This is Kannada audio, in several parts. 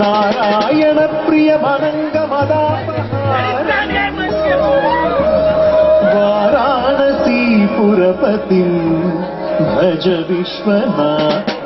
നാരായണ പ്രിയ വാരാണസി പുരപതി ഭജ വിശ്വനാഥ.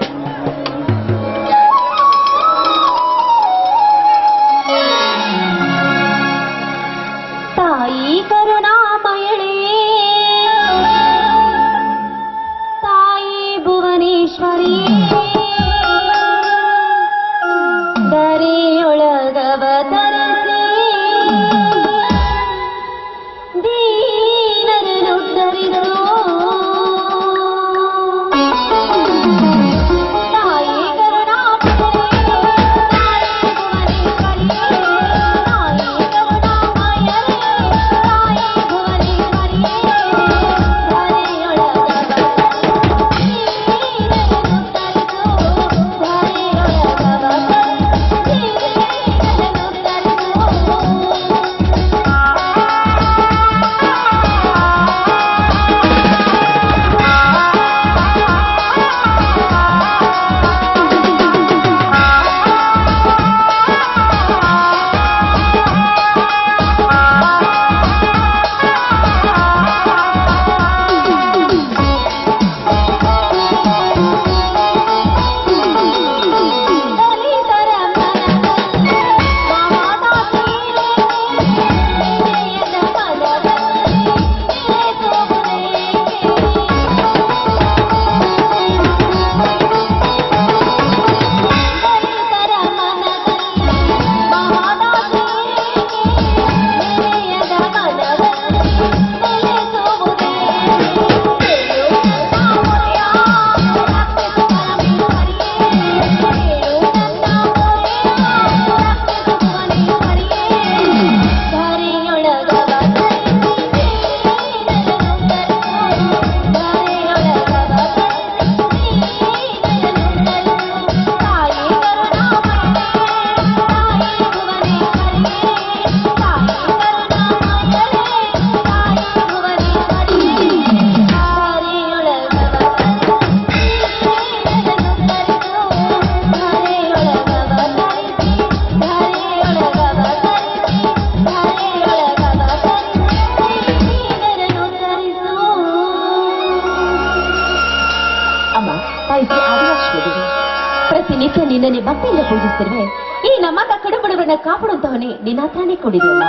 ನಿನ್ನನ್ನೇ ಭಕ್ತಿಯಿಂದ ಪೂಜಿಸ್ತಿರುವೆ. ಈ ನಮ್ಮ ಕಡುಬಡವರನ್ನ ಕಾಪಾಡುವಂತವನೇ ನಿನ್ನ ಹತ್ರನೇ ಕೊಡಿದೆಯಲ್ಲ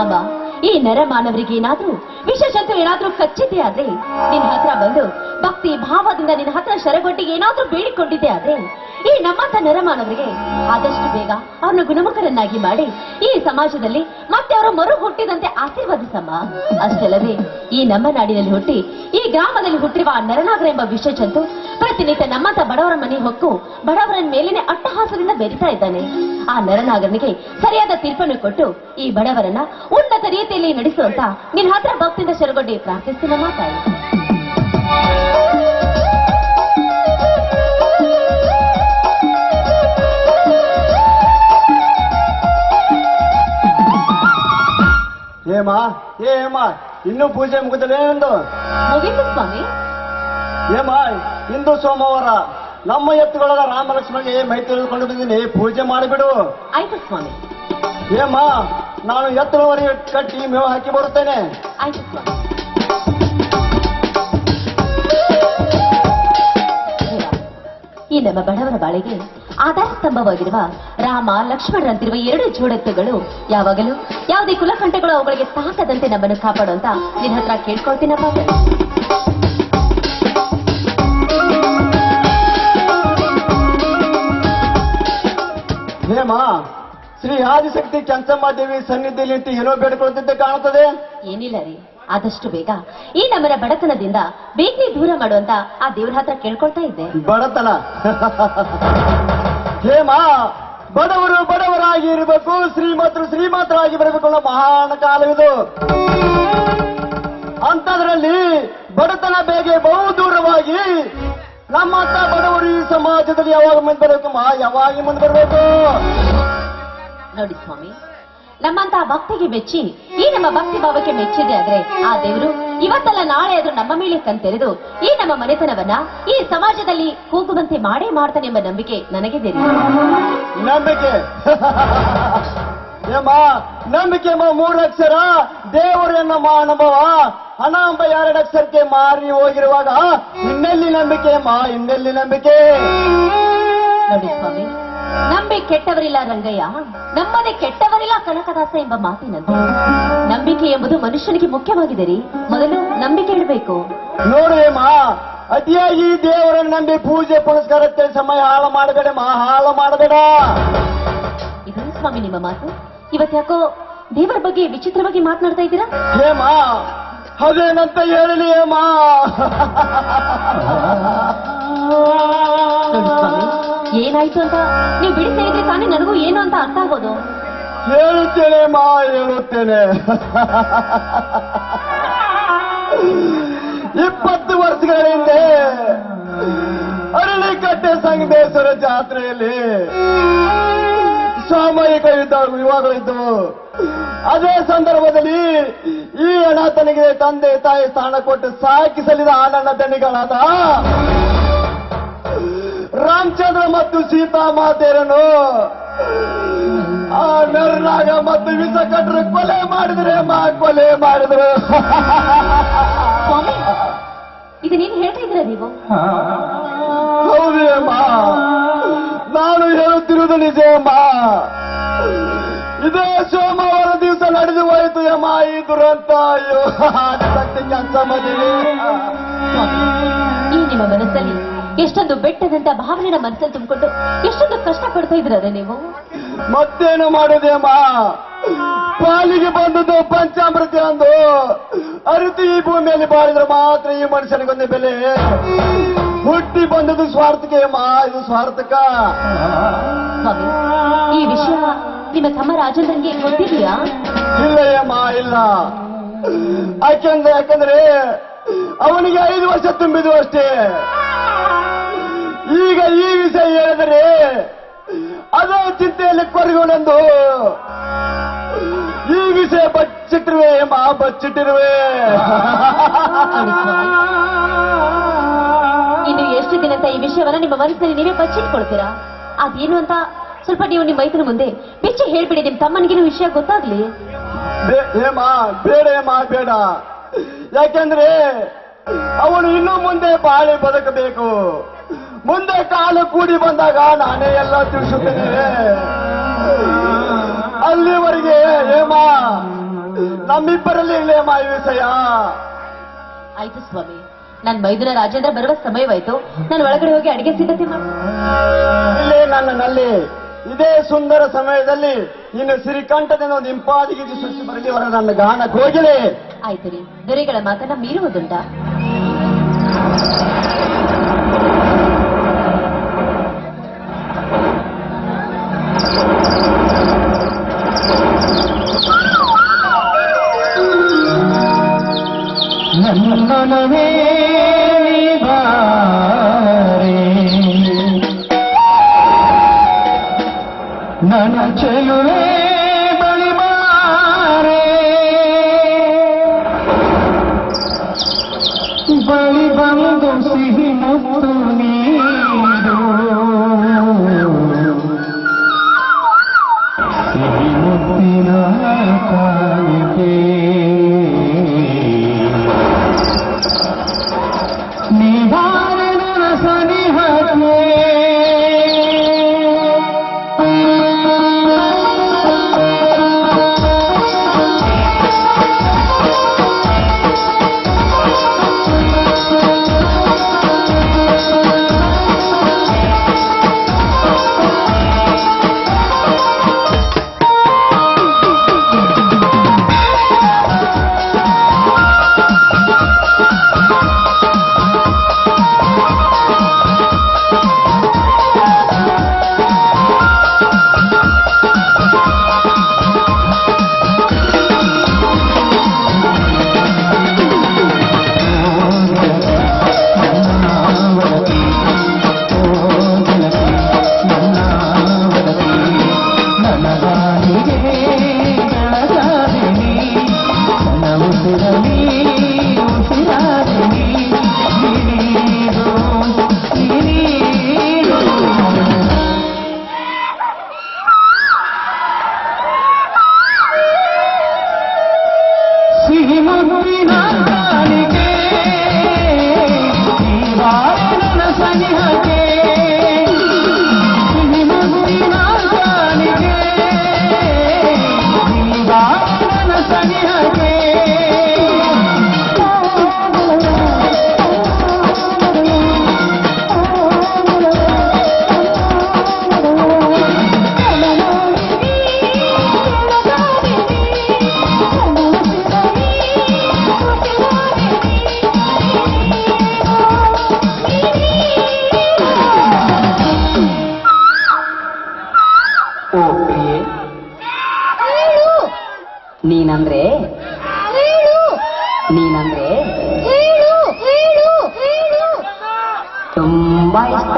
ಅಮ್ಮ. ಈ ನರ ಮಾನವರಿಗೆ ಏನಾದ್ರೂ ವಿಶೇಷಂತೂ ಏನಾದ್ರೂ ಖಚಿತ ಆದ್ರೆ ನಿನ್ನ ಹತ್ರ ಬಂದು ಭಕ್ತಿ ಭಾವದಿಂದ ನಿನ್ನ ಹತ್ರ ಶರಗೊಟ್ಟಿಗೆ ಏನಾದ್ರೂ ಬೇಡಿಕೊಂಡಿದ್ದೆ ಆದ್ರೆ ಈ ನಮ್ಮಂತ ನರಮಾನವರಿಗೆ ಆದಷ್ಟು ಬೇಗ ಅವ್ರನ್ನ ಗುಣಮುಖರನ್ನಾಗಿ ಮಾಡಿ ಈ ಸಮಾಜದಲ್ಲಿ ಮತ್ತೆ ಅವರು ಮರು ಹುಟ್ಟಿದಂತೆ ಆಶೀರ್ವದಿಸಮ್ಮ. ಅಷ್ಟಲ್ಲದೆ ಈ ನಮ್ಮ ನಾಡಿನಲ್ಲಿ ಹುಟ್ಟಿ ಈ ಗ್ರಾಮದಲ್ಲಿ ಹುಟ್ಟಿರುವ ನರನಾಗರ ಎಂಬ ವಿಶೇಷಂತೂ ಪ್ರತಿನಿತ್ಯ ನಮ್ಮಂತ ಬಡವರ ಮನೆ ಹೊಕ್ಕು ಬಡವರ ಮೇಲಿನ ಅಟ್ಟಹಾಸದಿಂದ ಬೆರಿತಾ ಇದ್ದಾನೆ. ಆ ನರನಾಗರನಿಗೆ ಸರಿಯಾದ ತೀರ್ಪನ್ನು ಕೊಟ್ಟು ಈ ಬಡವರನ್ನ ಉನ್ನತ ರೀತಿಯಲ್ಲಿ ನಡೆಸುವಂತ ನಿನ್ನ ಹತ್ರ ಭಕ್ತಿಯಿಂದ ಶರಗೊಡ್ಡಿ ಪ್ರಾರ್ಥಿಸ್ತೀನಿ ಮಾತಾಡಿ ಏಮ ಏಮ ಇನ್ನೂ ಪೂಜೆ ಮುಗಿದಲೇ ಒಂದು ಮುಗಿತು ಸ್ವಾಮಿ. ಏಮ ಇಂದು ಸೋಮವಾರ ನಮ್ಮ ಎತ್ತುಗಳಾದ ರಾಮ ಲಕ್ಷ್ಮಣಿಗೆ ಮೈ ತೆಗೆದುಕೊಂಡು ಬಂದಿನಿ ಪೂಜೆ ಮಾಡಿಬಿಡು. ಆಯ್ತು ಸ್ವಾಮಿ. ಏಮ್ಮ ನಾನು ಎತ್ತುಗಳವರೆಗೆ ಕಟ್ಟಿ ಮೇವು ಹಾಕಿ ಬರುತ್ತೇನೆ. ಆಯ್ತು ಸ್ವಾಮಿ. ಈ ನಮ್ಮ ಬಡವರ ಬಾಳಿಗೆ ಆಧಾರ ಸ್ತಂಭವಾಗಿರುವ ರಾಮ ಲಕ್ಷ್ಮಣರಂತಿರುವ ಎರಡು ಜೋಡೆತ್ತುಗಳು ಯಾವಾಗಲೂ ಯಾವುದೇ ಕುಲಕಂಠಗಳು ಅವುಗಳಿಗೆ ತಾಕದಂತೆ ನಮ್ಮನ್ನು ಕಾಪಾಡುವಂತ ನಿನ್ನ ಹತ್ರ ಕೇಳ್ಕೊಳ್ತೀನಪ್ಪ. ಹೇಮ ಶ್ರೀ ಆದಿಶಕ್ತಿ ಚಂಚಮ್ಮ ದೇವಿ ಸನ್ನಿಧಿಯಲ್ಲಿ ನಿಂತು ಏನೋ ಬೇಡಿಕೊಳ್ಳುತ್ತಿದ್ದೆ ಕಾಣುತ್ತದೆ. ಏನಿಲ್ಲ ರೀ ಆದಷ್ಟು ಬೇಗ. ಈ ನಮ್ಮನ ಬಡತನದಿಂದ ಬೇಗನೆ ದೂರ ಮಾಡುವಂತ ಆ ದೇವ್ರ ಹತ್ರ ಕೇಳ್ಕೊಳ್ತಾ ಇದ್ದೆ. ಬಡತನ. ಹೇಮ ಬಡವರು ಬಡವರಾಗಿ ಇರಬೇಕು ಶ್ರೀಮಂತರು ಶ್ರೀಮಂತರಾಗಿ ಬರಬೇಕು ಅನ್ನೋ ಮಹಾನ್ ಇದು ಅಂತದ್ರಲ್ಲಿ ಬಡತನ ಬೇಗ ಬಹು ದೂರವಾಗಿ ನಮ್ಮಂತ ಬಡವರು ಈ ಸಮಾಜದಲ್ಲಿ ಯಾವಾಗ ಮುಂದೆ ಬರಬೇಕು? ಮಾ ಯಾವಾಗ ಮುಂದೆ ಬರಬೇಕು? ನೋಡಿ ಸ್ವಾಮಿ ನಮ್ಮಂತ ಭಕ್ತಿಗೆ ಮೆಚ್ಚಿ ಈ ನಮ್ಮ ಭಕ್ತಿ ಭಾವಕ್ಕೆ ಮೆಚ್ಚಿದೆ ಆದ್ರೆ ಆ ದೇವರು ಇವತ್ತಲ್ಲ ನಾಳೆ ಆದ್ರೂ ನಮ್ಮ ಮೇಲೆ ಕಂತೆರೆದು ಈ ನಮ್ಮ ಮನೆತನವನ್ನ ಈ ಸಮಾಜದಲ್ಲಿ ಕೂಗುವಂತೆ ಮಾಡೇ ಮಾಡ್ತಾನೆ ಎಂಬ ನಂಬಿಕೆ ನನಗೆ ಇದೆ ನಂಬಿಕೆ. ಏಮ್ಮ ನಂಬಿಕೆ ಎಂಬ ಮೂರು ಅಕ್ಷರ ದೇವರು ಮಾ ಅನುಭವ. ಹಣ ಎಂಬ ಎರಡು ಅಕ್ಷರಕ್ಕೆ ಮಾರಿ ಹೋಗಿರುವಾಗ ಇನ್ನೆಲ್ಲಿ ನಂಬಿಕೆ ಮಾ ಇನ್ನೆಲ್ಲಿ ನಂಬಿಕೆ? ನೋಡಿ ಸ್ವಾಮಿ ನಂಬಿ ಕೆಟ್ಟವರಿಲ್ಲ ರಂಗಯ್ಯ. ನಮ್ಮನೆ ಕೆಟ್ಟವರಿಲ್ಲ ಕನಕದಾಸ ಎಂಬ ಮಾತಿನಂತೆ. ನಂಬಿಕೆ ಎಂಬುದು ಮನುಷ್ಯನಿಗೆ ಮುಖ್ಯವಾಗಿದೆ ರೀ. ಮೊದಲು ನಂಬಿಕೆ ಇಡಬೇಕು. ಏಮ್ಮ ಅತಿಯಾಗಿ ದೇವರನ್ನು ನಂಬಿ ಪೂಜೆ ಪುನಸ್ಕಾರಕ್ಕೆ ಸಮಯ ಹಾಳು ಮಾಡಬೇಡ ಮಾ ಹಾಳು ಮಾಡಬೇಡ. ಇದು ಸ್ವಾಮಿ ನಿಮ್ಮ ಮಾತು. ಇವತ್ತ್ಯಾಕೋ ದೇವರ ಬಗ್ಗೆ ವಿಚಿತ್ರವಾಗಿ ಮಾತನಾಡ್ತಾ ಇದ್ದೀರಾ? ಹೇಮ ಅದೇನಂತ ಹೇಳಲಿ ಹೇಮ? ಏನಾಯ್ತು ಅಂತ? ನೀವು ಬಿಡಿಸ್ತಾ ಇದ್ರೆ ತಾನೇ ನನಗೂ ಏನು ಅಂತ ಅರ್ಥ ಆಗೋದು? ಹೇಳುತ್ತೇನೆ ಮಾ ಹೇಳುತ್ತೇನೆ. ಇಪ್ಪತ್ತು ವರ್ಷಗಳ ಹಿಂದೆ ಅರಳಿಕಟ್ಟೆ ಸಂಗಮೇಶ್ವರ ಜಾತ್ರೆಯಲ್ಲಿ ಸಾಮೂಹಿಕ ಯುದ್ಧ ವಿವಾಹಗಳಿದ್ದವು ಅದೇ ಸಂದರ್ಭದಲ್ಲಿ ಈ ಅಣ್ಣ ತನಗೆ ತಂದೆ ತಾಯಿ ಸ್ಥಾನ ಕೊಟ್ಟು ಸಾಕಿಸಲಿದ ಆನಣ್ಣ ನನ್ನ ದಣಿಗಳಾದ ರಾಮಚಂದ್ರ ಮತ್ತು ಸೀತಾ ಮಾತೇರನು ಆ ನರ್ನಾಗ ಮತ್ತು ವಿಷಕಟ್ರು ಕೊಲೆ ಮಾಡಿದ್ರೆ ಮಾ ಕೊಲೆ ಮಾಡಿದ್ರು. ಇದು ನೀನು ಹೇಳ್ತಾ ಇದ್ರ ನೀವು? ಹೌದೇ ಅಮ್ಮ ನಾನು ಹೇಳುತ್ತಿರುವುದು ನಿಜ ಅಮ್ಮ. ಇದೇ ಸೋಮವಾರ ದಿವಸ ನಡೆದು ಹೋಯಿತು ಅಮ್ಮ ಈ ದುರಂತ. ಅಯ್ಯೋ ಕೆಲಸ ಈ ನಿಮ್ಮ ಮನಸ್ಸಲ್ಲಿ ಎಷ್ಟೊಂದು ಬೆಟ್ಟದಂತ ಭಾವನೆನ ಮನಸ್ಸಲ್ಲಿ ತುಂಬಿಕೊಂಡು ಎಷ್ಟೊಂದು ಕಷ್ಟ ಪಡ್ತಾ ಇದ್ದೀರ ನೀವು? ಮತ್ತೇನು ಮಾಡುದೇ ಅಮ್ಮ ಪಾಲಿಗೆ ಬಂದದ್ದು ಪಂಚಾಮೃತ ಅಂದು. ಅರಿತು ಈ ಭೂಮಿಯಲ್ಲಿ ಬಾಳಿದ್ರೆ ಮಾತ್ರ ಈ ಮನುಷ್ಯನಿಗೊಂದು ಬೆಲೆ. ಹುಟ್ಟಿ ಬಂದದ್ದು ಸ್ವಾರ್ಥಕ್ಕೆ ಅಮ್ಮ ಇದು ಸ್ವಾರ್ಥಕ. ಸ್ವಾಮಿ ಈ ವಿಷಯ ನಿಮ್ಮ ತಮ್ಮ ರಾಜೇಂದ್ರನ್ಗೆ ಗೊತ್ತಿದೆಯಾ? ಇಲ್ಲ ಮಾ ಇಲ್ಲ. ಯಾಕೆಂದ್ರೆ ಯಾಕಂದ್ರೆ ಅವನಿಗೆ ಐದು ವರ್ಷ ತುಂಬಿದು ಅಷ್ಟೇ. ಈಗ ಈ ವಿಷಯ ಹೇಳಿದರೆ ಅದೇ ಚಿಂತೆಯಲ್ಲಿ ಕೊರಗೊಂಡು ಈ ವಿಷಯ ಬಚ್ಚಿಟ್ಟಿರುವೆ ಅಮ್ಮ ಬಚ್ಚಿಟ್ಟಿರುವೆ. ನೋಡಿ ಸ್ವಾಮಿ ಇನ್ನು ಎಷ್ಟು ದಿನ ಅಂತ ಈ ವಿಷಯವನ್ನ ನಿಮ್ಮ ಮನಸ್ಸಿನಲ್ಲಿ ನೀವೇ ಬಚ್ಚಿಟ್ಕೊಳ್ತೀರಾ ಅದೇನು ಅಂತ ಸ್ವಲ್ಪ ನೀವು ನಿಮ್ಮ ಮೈತ್ರಿ ಮುಂದೆ ಬೆಚ್ಚಿ ಹೇಳ್ಬಿಡಿ ನಿಮ್ ತಮ್ಮನಿಗೆ ವಿಷಯ ಗೊತ್ತಾಗ್ಲಿ? ಬೇಡ ಯಾಕೆಂದ್ರೆ ಅವನು ಇನ್ನು ಮುಂದೆ ಬಾಳಿ ಬದುಕಬೇಕು. ಮುಂದೆ ಕಾಲು ಕೂಡಿ ಬಂದಾಗ ನಾನೇ ಎಲ್ಲ ತಿಳಿಸುತ್ತೇನೆ ಅಲ್ಲಿವರೆಗೆ ಹೇಮ ನಮ್ಮಿಬ್ಬರಲ್ಲಿ ಇರಲಿ ಹೇಮ ಈ ವಿಷಯ. ಆಯ್ತು ಸ್ವಾಮಿ. ನನ್ ಮೈದುನ ರಾಜೇಂದ್ರ ಬರುವ ಸಮಯವಾಯ್ತು. ನಾನು ಒಳಗಡೆ ಹೋಗಿ ಅಡಿಗೆ ಸಿದ್ಧತೆ ನನ್ನಲ್ಲಿ ಇದೇ ಸುಂದರ ಸಮಯದಲ್ಲಿ ನಿನ್ನ ಸಿರಿಕಂಠದಿಂದ ಒಂದು ಇಂಪಾದಿ ಗೀತೆ ಸೃಷ್ಟಿ ಬರಲಿ ಹೊರ ನನ್ನ ಗಾನ ಕೋಗಿಲೆ ಆಯ್ತು ರೀ. ದೊರೆಗಳ ಮಾತನ್ನ ಮೀರುವುದುಂಟಾ? ನನ್ನನವೇ ನೀನಂದ್ರೆ? ನೀನಂದ್ರೆ? ತುಂಬಾ ಇಷ್ಟ.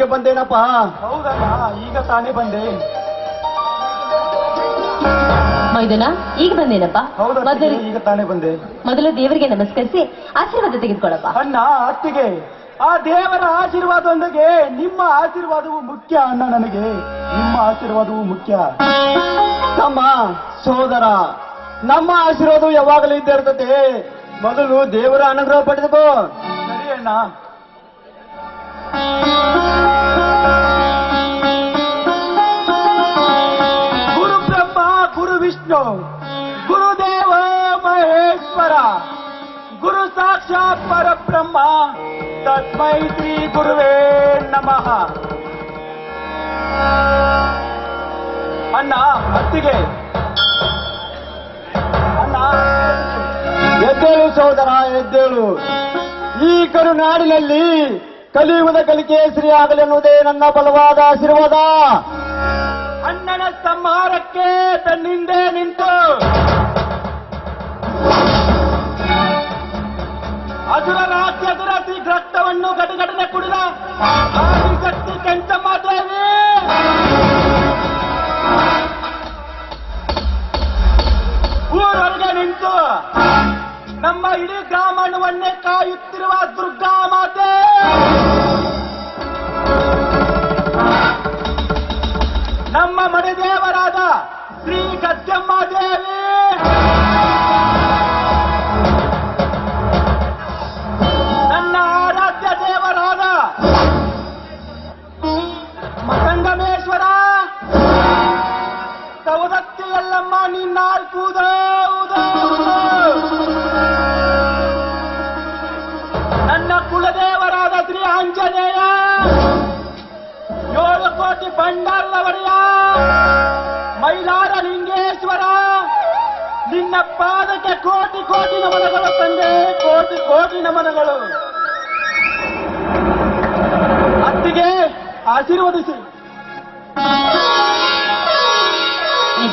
ಈಗ ಬಂದೇನಪ್ಪ? ಹೌದಣ್ಣ ಈಗ ತಾನೇ ಬಂದೆ. ಮೈದನ ಈಗ ಬಂದೇನಪ್ಪ? ಮೊದಲು ಈಗ ತಾನೇ ಬಂದೆ. ಮೊದಲು ದೇವರಿಗೆ ನಮಸ್ಕರಿಸಿ ಆಶೀರ್ವಾದ ತೆಗೆದುಕೊಳ್ಳಪ್ಪ. ಅಣ್ಣ ಅತ್ತಿಗೆ ಆ ದೇವರ ಆಶೀರ್ವಾದದೊಂದಿಗೆ ನಿಮ್ಮ ಆಶೀರ್ವಾದವು ಮುಖ್ಯ ಅಣ್ಣ ನನಗೆ. ನಿಮ್ಮ ಆಶೀರ್ವಾದವು ಮುಖ್ಯ. ತಮ್ಮ ಸೋದರ ನಮ್ಮ ಆಶೀರ್ವಾದವು ಯಾವಾಗಲೂ ಇದ್ದೇ ಇರ್ತದೆ. ಮೊದಲು ದೇವರ ಅನುಗ್ರಹ ಪಡೆದುಕೋ. ಸರಿ ಅಣ್ಣ. ವಿಷ್ಣು ಗುರುದೇವ ಮಹೇಶ್ವರ, ಗುರು ಸಾಕ್ಷಾತ್ ಪರಬ್ರಹ್ಮ ತಸ್ಮೈ ಶ್ರೀ ಗುರುವೇ ನಮಃ. ಅಣ್ಣ ಅತ್ತಿಗೆ ಅಣ್ಣ, ಎದ್ದೇಳು ಸೋದರ, ಎದ್ದೇಳು. ಈ ಕರುನಾಡಿನಲ್ಲಿ ಕಲಿಯುವುದ ಕಲಿಕೆ ಶ್ರೀ ಆಗಲೆನ್ನುವುದೇ ನನ್ನ ಬಲವಾದ ಆಶೀರ್ವಾದ. ಸಂಹಾರಕ್ಕೆ ತನ್ನಿಂದೆ ನಿಂತು. ಅಸುರ ರಾಜ್ಯ ದುರತಿ ರಕ್ತವನ್ನು ಗಡಗಡನೆ ಕುಡಿದ ಶಕ್ತಿ ಕೆಂಚಮ್ಮ ದೇವಿ ಊರೊಳಗೆ ನಿಂತು ನಮ್ಮ ಇಡೀ ಗ್ರಾಮವನ್ನೇ ಕಾಯುತ್ತಿರುವ ದುರ್ಗಾ ಮಾತೆ. ನಮ್ಮ ಮನೆದೇವರಾದ ಶ್ರೀ ಗದ್ದಮ್ಮ ದೇವಿ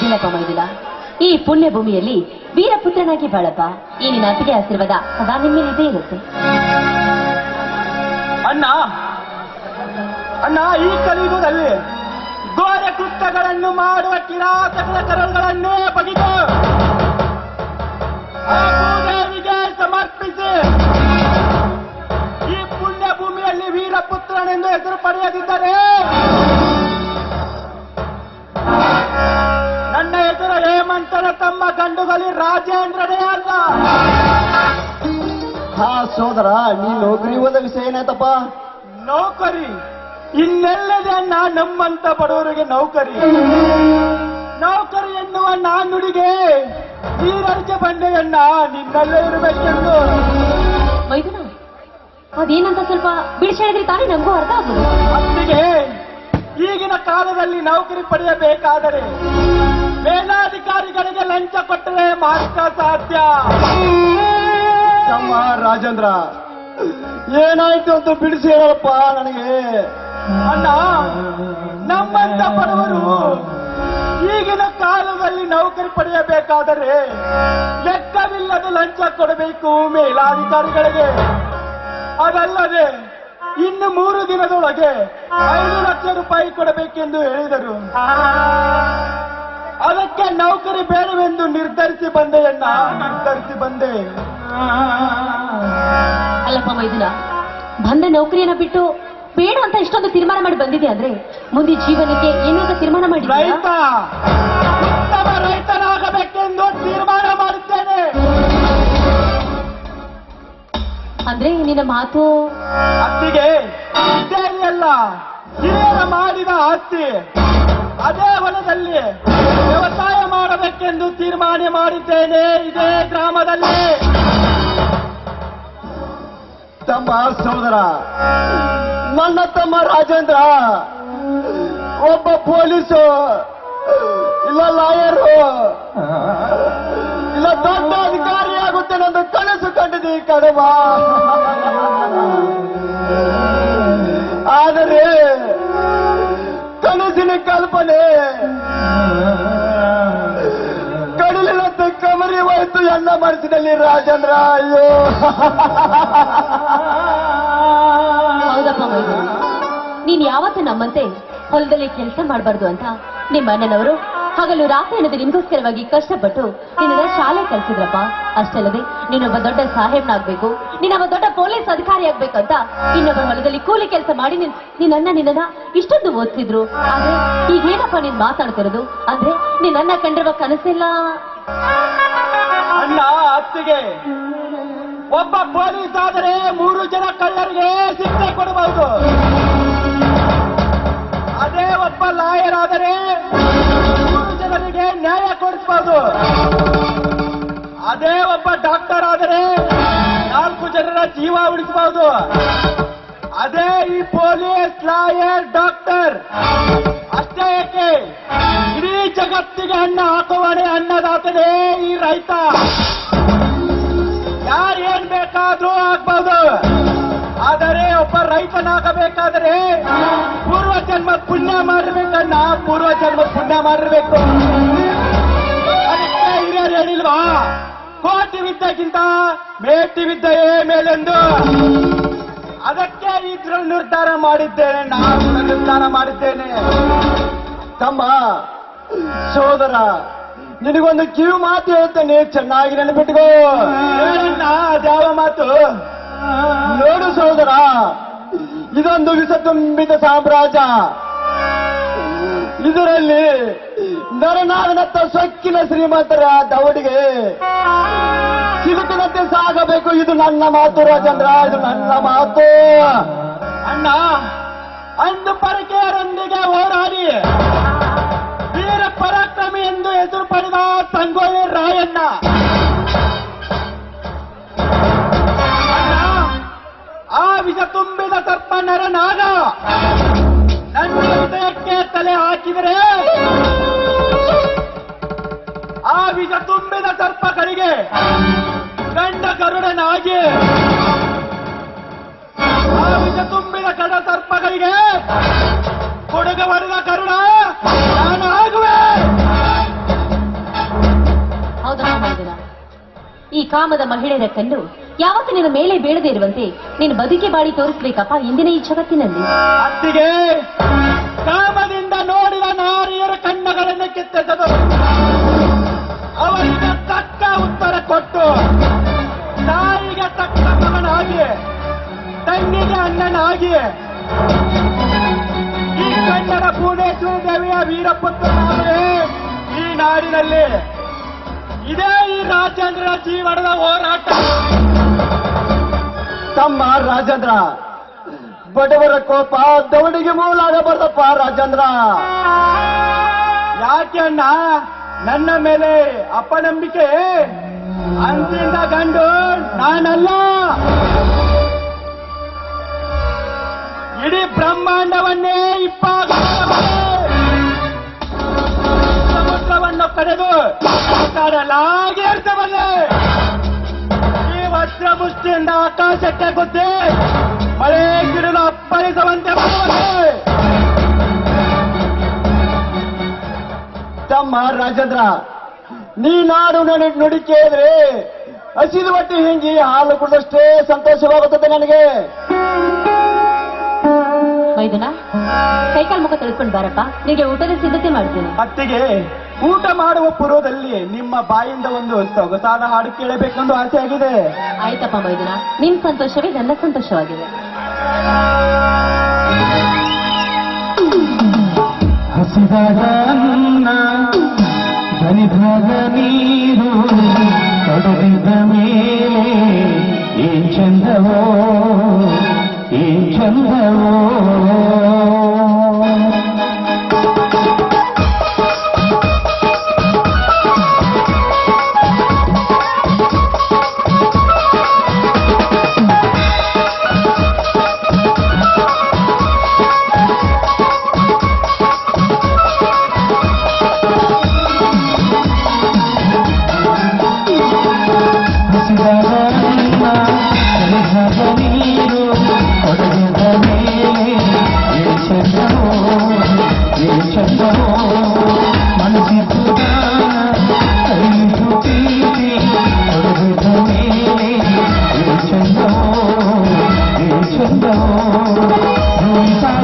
ನಿಜನಪ್ಪ ಮೈದಿಲ ಈ ಪುಣ್ಯ ಭೂಮಿಯಲ್ಲಿ ವೀರಪುತ್ರನಾಗಿ ಬಾಳಪ್ಪ. ಈ ನಿನ್ನ ಅತಿಗೆ ಆಶೀರ್ವಾದ ಸದಾ ನಿಮ್ಮ ಇದೇ ಇರುತ್ತೆ. ಅಣ್ಣ ಅಣ್ಣ, ಈ ಕಲಿಯುಗದಲ್ಲಿ ಘೋರ ಕೃತ್ಯಗಳನ್ನು ಮಾಡುವ ಕಿರಾತಕರ ಕರಗಳನ್ನು ಬಗೆದು ಸಮರ್ಪಿಸಿ ಈ ಪುಣ್ಯ ಭೂಮಿಯಲ್ಲಿ ವೀರಪುತ್ರನೆಂದು ಹೆಸರು ಪಡೆಯದಿದ್ದರೆ ರೈತನ ತಮ್ಮ ಗಂಡುಗಲಿ ರಾಜೇಂದ್ರನೇ ಅಲ್ಲ. ಹಾ ಸೋದರ ನೀ ನೌಕರಿ ಹೋದ ವಿಷಯ ಏನಾಯ್ತಪ್ಪ? ನೌಕರಿ. ಇನ್ನೆಲ್ಲದೆ ಅಣ್ಣ ನಮ್ಮಂತ ಬಡವರಿಗೆ ನೌಕರಿ. ನೌಕರಿ ಎನ್ನುವ ನಾನುಡಿಗೆ ನೀರಡಿಕೆ ಬಂಡೆಯಣ್ಣ ನಿನ್ನಲ್ಲೇ ಇರಬೇಕೆಂದು. ಮೈದುನ ಅದೇನಂತ ಸ್ವಲ್ಪ ಬಿಡಿಸಿ ಹೇಳಿದ್ರೆ ತಾನೇ ನಮಗೂ ಅರ್ಥ ಆಗುದು. ಅಂದಿಗೆ ಈಗಿನ ಕಾಲದಲ್ಲಿ ನೌಕರಿ ಪಡೆಯಬೇಕಾದರೆ ಮೇಲಾಧಿಕಾರಿಗಳಿಗೆ ಲಂಚ ಕೊಟ್ಟರೆ ಮಾತ್ರ ಸಾಧ್ಯ. ನಮ್ಮ ರಾಜೇಂದ್ರ ಏನಾಯ್ತು ಅಂತ ಬಿಡಿಸಿ ಹೇಳಪ್ಪ ನನಗೆ. ಅಣ್ಣ ನಮ್ಮಂತ ಬಡವರು ಈಗಿನ ಕಾಲದಲ್ಲಿ ನೌಕರಿ ಪಡೆಯಬೇಕಾದರೆ ಲೆಕ್ಕವಿಲ್ಲದ ಲಂಚ ಕೊಡಬೇಕು ಮೇಲಾಧಿಕಾರಿಗಳಿಗೆ. ಅದಲ್ಲದೆ ಇನ್ನು ಮೂರು ದಿನದೊಳಗೆ ಐದು ಲಕ್ಷ ರೂಪಾಯಿ ಕೊಡಬೇಕೆಂದು ಹೇಳಿದರು. ಅದಕ್ಕೆ ನೌಕರಿ ಬೇಡವೆಂದು ನಿರ್ಧರಿಸಿ ಬಂದೆ ಅಣ್ಣ. ನಿರ್ಧರಿಸಿ ಬಂದೆ. ಅಲ್ಲಪ್ಪ ಮೈದುನ ಬಂದ ನೌಕರಿಯನ್ನ ಬಿಟ್ಟು ಬೇಡ ಅಂತ ಇಷ್ಟೊಂದು ತೀರ್ಮಾನ ಮಾಡಿ ಬಂದಿದೆ ಅಂದ್ರೆ ಮುಂದೆ ಜೀವನಕ್ಕೆ ಇನ್ನೊಂದು ತೀರ್ಮಾನ ಮಾಡಿ ರೈತ! ಉತ್ತಮ ರೈತನಾಗಬೇಕೆಂದು ತೀರ್ಮಾನ ಮಾಡುತ್ತೇನೆ ಅಂದ್ರೆ ನಿನ್ನ ಮಾತು ಅತ್ತಿಗೆ ಇತ್ಯಾದಿಯಲ್ಲ ಹಿರಿಯರ ಮಾಡಿದ ಆಸ್ತಿ. ಅದೇ ಹೊಲದಲ್ಲಿ ವ್ಯವಸಾಯ ಮಾಡಬೇಕೆಂದು ತೀರ್ಮಾನ ಮಾಡಿದ್ದೇನೆ. ಇದೇ ಗ್ರಾಮದಲ್ಲಿ. ತಮ್ಮ ಸೋದರ ನನ್ನ ತಮ್ಮ ರಾಜೇಂದ್ರ, ಒಬ್ಬ ಪೊಲೀಸು, ಇಲ್ಲ ಲಾಯರು, ಇಲ್ಲ ದೊಡ್ಡ ಅಧಿಕಾರಿ ನನ್ನ ಕನಸು ಕಂಡಿದೆ ಕಡವ. ಕಲ್ಪನೆ ಕಡಲಿನಂತೆ ಕಮರಿ ಹೋಯ್ತು ಎಲ್ಲ ಮನಸ್ಸಿನಲ್ಲಿ ರಾಜೇಂದ್ರ. ಅಯ್ಯೋ. ನೀನ್ ಯಾವತ್ತೂ ನಮ್ಮಂತೆ ಹೊಲದಲ್ಲಿ ಕೆಲಸ ಮಾಡಬಾರ್ದು ಅಂತ ನಿಮ್ಮ ಅಣ್ಣನವರು ಹಗಲು ರಾಸಾಯನದ ನಿಮಗೋಸ್ಕರವಾಗಿ ಕಷ್ಟಪಟ್ಟು ನಿನ್ನ ಶಾಲೆ ಕಲಿಸಿದ್ರಪ್ಪ ಅಷ್ಟಲ್ಲದೆ ನೀನೊಬ್ಬ ದೊಡ್ಡ ಸಾಹೇಬ್ನಾಗ್ಬೇಕು. ನೀನೊಬ್ಬ ದೊಡ್ಡ ಪೊಲೀಸ್ ಅಧಿಕಾರಿ ಆಗ್ಬೇಕಂತ ಇನ್ನೊಬ್ಬ ಹೊಲದಲ್ಲಿ ಕೂಲಿ ಕೆಲಸ ಮಾಡಿ ನಿನ್ ನಿನ್ನ ನಿನ್ನ ಇಷ್ಟೊಂದು ಓದಿಸಿದ್ರು. ಆದ್ರೆ ಈಗೇನಪ್ಪ ನೀನ್ ಮಾತಾಡ್ತಿರೋದು? ಅಂದ್ರೆ ನಿನ್ನ ಕಂಡಿರುವ ಕನಸಿಲ್ಲ. ಒಬ್ಬ ಪೊಲೀಸ್ ಆದರೆ ಮೂರು ಜನ ಕಳ್ಳರಿಗೆ ಶಿಕ್ಷೆ ಕೊಡಬಹುದು. ಅದೇ ಒಬ್ಬ ಲಾಯರ್ ಆದರೆ ಜನರಿಗೆ ನ್ಯಾಯ ಕೊಡಿಸಬಹುದು ಅದೇ ಒಬ್ಬ ಡಾಕ್ಟರ್ ಆದರೆ ನಾಲ್ಕು ಜನರ ಜೀವ ಉಳಿಸಬಹುದು ಅದೇ ಈ ಪೊಲೀಸ್ ಲಾಯರ್ ಡಾಕ್ಟರ್. ಅಷ್ಟೇ ಏಕೆ? ಇಡೀ ಜಗತ್ತಿಗೆ ಅನ್ನ ಹಾಕುವನೆ ಅನ್ನದಾತನೇ ಈ ರೈತ. ಯಾರು ಏನ್ ಬೇಕಾದ್ರೂ ಆಗ್ಬಹುದು ಆದರೆ ಒಬ್ಬ ರೈತನಾಗಬೇಕಾದರೆ ಪೂರ್ವ ಜನ್ಮ ಪುಣ್ಯ ಮಾಡಿರ್ಬೇಕಣ್ಣ ಪೂರ್ವ ಜನ್ಮ ಪುಣ್ಯ ಮಾಡಿರ್ಬೇಕು. ಹಿರಿಯರು ಹೇಳಿಲ್ವಾ? ಕೋಟಿ ವಿದ್ಯೆಗಿಂತ ಮೇಟಿ ವಿದ್ಯೆಯೇ ಮೇಲೆಂದು. ಅದಕ್ಕೆ ದೃಢ ನಿರ್ಧಾರ ಮಾಡಿದ್ದೇನೆ, ನಾನು ನಿರ್ಧಾರ ಮಾಡಿದ್ದೇನೆ. ತಮ್ಮ ಸೋದರ, ನಿನಗೊಂದು ಕಿವಿ ಮಾತು ಹೇಳ್ತೇನೆ, ಚೆನ್ನಾಗಿ ನೆನಪಿಟ್ಕೋ. ಏನಣ್ಣ ಅದ್ಯಾವ ಮಾತು? ನೋಡು ಸೋದರ ಇದೊಂದು ವಿಷ ತುಂಬಿದ ಸಾಮ್ರಾಜ್ಯ. ಇದರಲ್ಲಿ ನರನಾಗನತ್ತ ಸೊಕ್ಕಿನ ಶ್ರೀಮಂತರ ದವಡಿಗೆ ಸಿಲುಕಿನಂತೆ ಸಾಗಬೇಕು. ಇದು ನನ್ನ ಮಾತು ರಾಜೇಂದ್ರ, ಇದು ನನ್ನ ಮಾತು. ಅಣ್ಣ, ಅಂದು ಪರಕೆಯರೊಂದಿಗೆ ಹೋರಾಡಿ. ವೀರ ಪರಾಕ್ರಮಿ ಎಂದು ಹೆಸರು ಪಡೆದ ಸಂಗೊಳ್ಳಿ ರಾಯಣ್ಣ. ಈ ಕಾಮದ ಮಹಿಳೆಯರ ಕಣ್ಣು ಯಾವತ್ತು ನಿನ್ನ ಮೇಲೆ ಬೇಡದೇ ಇರುವಂತೆ ನೀನು ಬದುಕಿ ಬಾಡಿ ತೋರಿಸ್ಬೇಕಪ್ಪ ಇಂದಿನ ಈ ಜಗತ್ತಿನಲ್ಲಿ. ಕಾಮದಿಂದ ನೋಡಿದ ನಾರಿಯರ ಕಣ್ಣಗಳನ್ನು ಕಿತ್ತೆಸದು ಅವರಿಗೆ ತಕ್ಕ ಉತ್ತರ ಕೊಟ್ಟು ತಾಯಿಗೆ ತಕ್ಕ ಮಗನಾಗಿ ತಂಗಿಗೆ ಅಣ್ಣನಾಗಿ ಈ ಕನ್ನಡ ಭುವನೇಶ್ವರಿ ದೇವಿಯ ವೀರಪುತ್ರ ಈ ನಾಡಿನಲ್ಲಿ. ಇದೇ ಈ ರಾಜೇಂದ್ರ ಜೀವನದ ಹೋರಾಟ. ತಮ್ಮ ರಾಜೇಂದ್ರ, ಬಡವರ ಕೋಪ ದವಡಿಗೆ ಮೂಲಾಗಬಾರ್ದಪ್ಪ ರಾಜೇಂದ್ರ. ಯಾಕೆ ಅಣ್ಣ? ನನ್ನ ಮೇಲೆ ಅಪನಂಬಿಕೆ? ಅಂತಿಂದ ಗಂಡು ನಾನಲ್ಲ. ಇಡೀ ಬ್ರಹ್ಮಾಂಡವನ್ನೇ ಇಪ್ಪಾಗ ಸಮುದ್ರವನ್ನು ಕಡೆದು ಕಡಲಾಗಿ ಇರ್ತವಲ್ಲೇ ಈ ವಜ್ರ ಮುಷ್ಟಿಯಿಂದ ಆಕಾಶಕ್ಕೆ ಗೊತ್ತೇ ಮಳೆ ಗಿಡಲು ಅಪ್ಪಳಿಸುವಂತೆ ಮಾಡುವಂತೆ ತಮ್ಮ ರಾಜೇಂದ್ರ ನೀ ನಾಡು ನಡಿ ನುಡಿ ಕೇಳಿದ್ರೆ ಹಸಿದ ಬಟ್ಟೆ ಹಿಂಗಿ ಹಾಲು ಕುಡಿದಷ್ಟೇ ಸಂತೋಷವಾಗುತ್ತದೆ ನನಗೆ ಮೈದುನ ಕೈಕಾಲ್ ಮುಖ ತೆಗೆದುಕೊಂಡು ಬಾರಪ್ಪ. ನಿಮಗೆ ಊಟದ ಸಿದ್ಧತೆ ಮಾಡ್ತೀನಿ. ಅತ್ತಿಗೆ ಊಟ ಮಾಡುವ ಪೂರ್ವದಲ್ಲಿ ನಿಮ್ಮ ಬಾಯಿಂದ ಒಂದು ಸೊಗಸಾದ ಹಾಡು ಕೇಳಬೇಕೆಂದು ಆಸೆ ಆಗಿದೆ ಆಯ್ತಪ್ಪ ಮೈದುನ ನಿಮ್ ಸಂತೋಷವೇ ನನ್ನ ಸಂತೋಷವಾಗಿದೆ. ಹಸಿದಾಗ ನೀರು ತೊಡಗಿದ ಮೇಲೆ ಏನ್ ಚಂದವೋ? 你存在 রূপা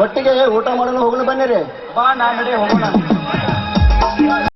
ಒಟ್ಟಿಗೆ ಊಟ ಮಾಡಲು ಹೋಗಲು ಬನ್ನಿರಿ. ಬಾ ನಾನು ಹೋಗೋಣ.